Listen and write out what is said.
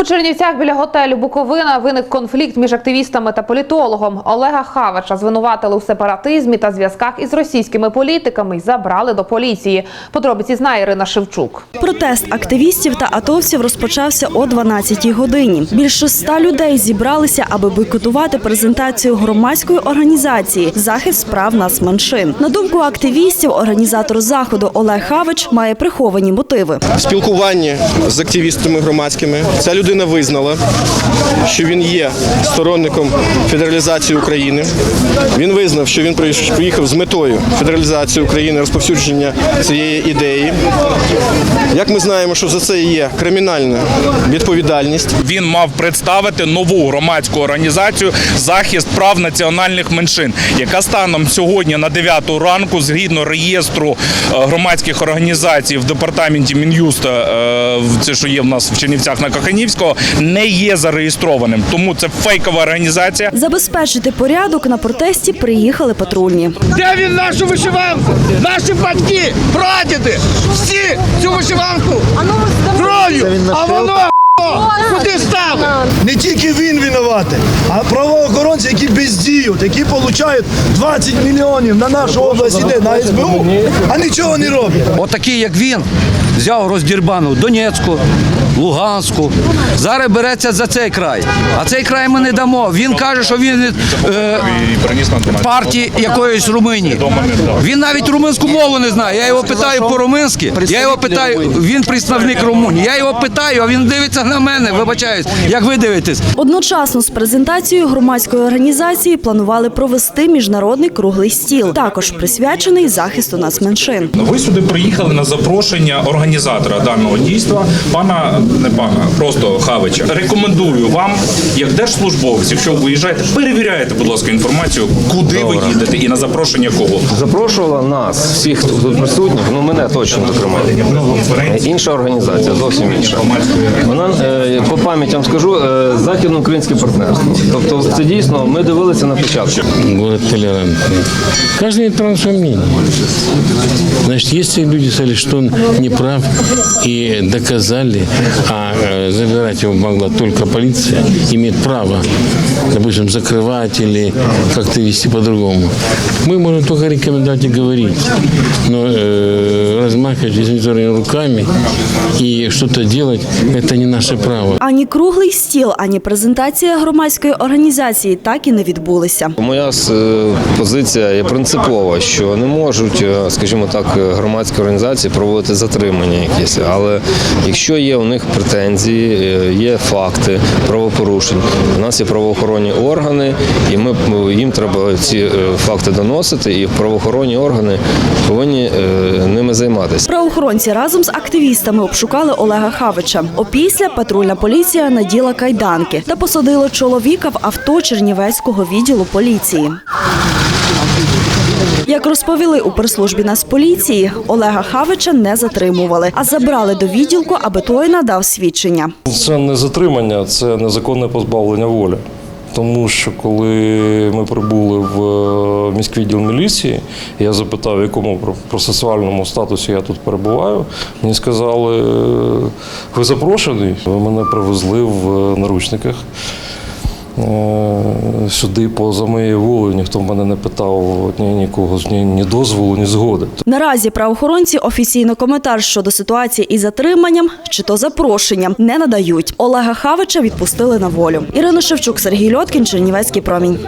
У Чернівцях біля готелю Буковина виник конфлікт між активістами та політологом. Олега Хавача звинуватили у сепаратизмі та зв'язках із російськими політиками й забрали до поліції. Подробиці знає Ірина Шевчук. Протест активістів та атовців розпочався о 12-й годині. Більше ста людей зібралися, аби бойкотувати презентацію громадської організації Захист справ нацменшин. На думку активістів, організатор заходу Олег Хавич має приховані мотиви. В спілкуванні з активістами громадськими ця людина визнала, що він є сторонником федералізації України. Він визнав, що він приїхав з метою федералізації України, розповсюдження цієї ідеї. Як ми знаємо, що за це є кримінальна відповідальність. Він мав представити нову громадську організацію захист прав національних меншин, яка станом сьогодні на 9 ранку, згідно реєстру е, громадських організацій в департаменті Мін'юста, е, це що є в нас в Чернівцях на Каханівського, не є зареєстрованим. Тому це фейкова організація. Забезпечити порядок на протесті приїхали патрульні. Де він нашу вишиванку? Наші батьки, прадіди, всі цю вишиванку кров'ю, а воно куди? Не тільки він винуватий, а правоохоронці, які бездіють, які отримують 20 мільйонів на нашу область іде на СБУ, а нічого не роблять. Отакий, як він, взяв роздірбану Донецьку, Луганську. Зараз береться за цей край. А цей край ми не дамо. Він каже, що він е, партії якоїсь Румунії. Він навіть румунську мову не знає. Я його питаю по-румунськи. Я його питаю, він представник Румунії. Я його питаю, а він дивиться на мене. Вибачаюсь, як ви дивитесь. Одночасно з презентацією громадської організації планували провести міжнародний круглий стіл, також присвячений захисту нацменшин. Ви сюди приїхали на запрошення організатора даного дійства, пана не пана, просто Хавича. Рекомендую вам, як держслужбовець, якщо ви виїжджаєте, перевіряйте, будь ласка, інформацію, куди ви їдете і на запрошення кого. Запрошувала нас, всіх, хто тут присутніх, ну мене точно зокрема. Інша організація, зовсім інша. Вона е, по пам'ятям скажу е, західно-українське партнерство. Тобто, це дійсно ми дивилися на початку. город толерантный. Каждый имеет право на свое мнение. Значит, если люди сказали, что он не прав и доказали, а э, забирать его могла только полиция, имеет право, допустим, закрывать или как-то вести по-другому. Мы можем только рекомендовать и говорить, но э, размахивать извините, руками и что-то делать, это не наше право. Ані круглий стіл, ані презентація громадської організації так і не відбулися. Моя е, позиція є принципова, що не можуть, е, скажімо так, е, громадські організації проводити затримання якісь. Але якщо є у них претензії, є факти правопорушень, у нас є правоохоронні органи, і ми їм треба ці факти доносити, і правоохоронні органи повинні ними займатися. Правоохоронці разом з активістами обшукали Олега Хавича. Опісля патрульна поліція наділа кайданки та посадила чоловіка в авто Чернівецького відділу поліції. Як розповіли у прес-службі Нацполіції, Олега Хавича не затримували, а забрали до відділку, аби той надав свідчення. Це не затримання, це незаконне позбавлення волі. Тому що коли ми прибули в е, міськвідділ міліції, я запитав, в якому про- процесуальному статусі я тут перебуваю. Мені сказали, «Е, ви запрошений. ви Мене привезли в наручниках. Е, Сюди поза моєю волею ніхто мене не питав ні, нікого ні, ні дозволу, ні згоди. Наразі правоохоронці офіційно коментар щодо ситуації із затриманням чи то запрошенням не надають. Олега Хавича відпустили на волю. Ірина Шевчук, Сергій Льоткін, Чернівецький промінь.